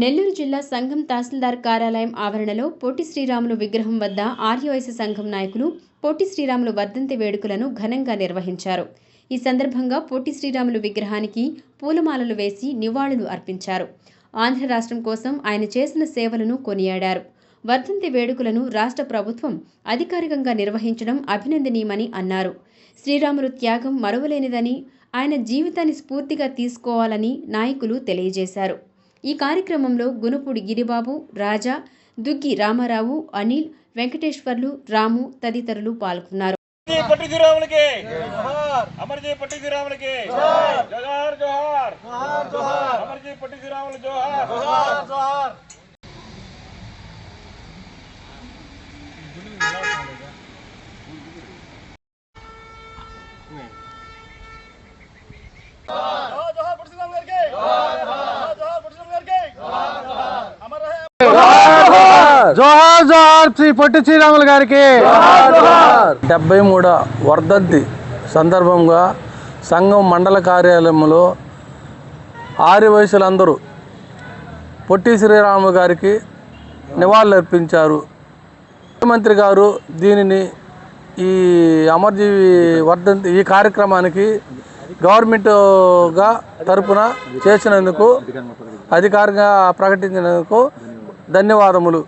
నెల్లూరు జిల్లా సంఘం తహసీల్దార్ కార్యాలయం ఆవరణలో పొట్టి శ్రీరాములు విగ్రహం వద్ద ఆర్యవైశ్య సంఘం నాయకులు పొట్టి శ్రీరాములు వర్ధంతి వేడుకలను ఘనంగా నిర్వహించారు. ఈ సందర్భంగా పొట్టి శ్రీరాములు విగ్రహానికి పూలమాలలు వేసి నివాళులు అర్పించారు. ఆంధ్ర రాష్ట్రం కోసం ఆయన చేసిన సేవలను కొనియాడారు. వర్ధంతి వేడుకలను రాష్ట్ర ప్రభుత్వం అధికారికంగా నిర్వహించడం అభినందనీయమని అన్నారు. శ్రీరాములు త్యాగం మరువలేనిదని ఆయన జీవితాన్ని స్ఫూర్తిగా తీసుకోవాలని నాయకులు తెలియజేశారు. ఈ కార్యక్రమంలో గునుపూడి గిరిబాబు రాజా దుగ్గి రామారావు అనిల్ వెంకటేశ్వర్లు రాము తదితరులు పాల్గొన్నారు. అమర్జీ పట్టి శ్రీరాములకి అమర్జీ పట్టి శ్రీరాములకి జోహార్ జోహార్ అమర్జీ పట్టి శ్రీరాములు జోహార్ జోహార్ పట్టి శ్రీరాములు గారికి జోహార్ పట్టి శ్రీరాములు గారికి అమర్ రహే జోహార్. జోహార్ శ్రీ పొట్టి శ్రీరాములు గారికి. డెబ్బై మూడో వర్ధంతి సందర్భంగా సంఘం మండల కార్యాలయంలో ఆరు వయసులందరూ పొట్టి శ్రీరాములు గారికి నివాళులర్పించారు. ముఖ్యమంత్రి గారు దీనిని ఈ అమర్జీవి వర్ధంతి ఈ కార్యక్రమానికి గవర్నమెంట్గా తరపున చేసినందుకు అధికారికంగా ప్రకటించినందుకు ధన్యవాదములు.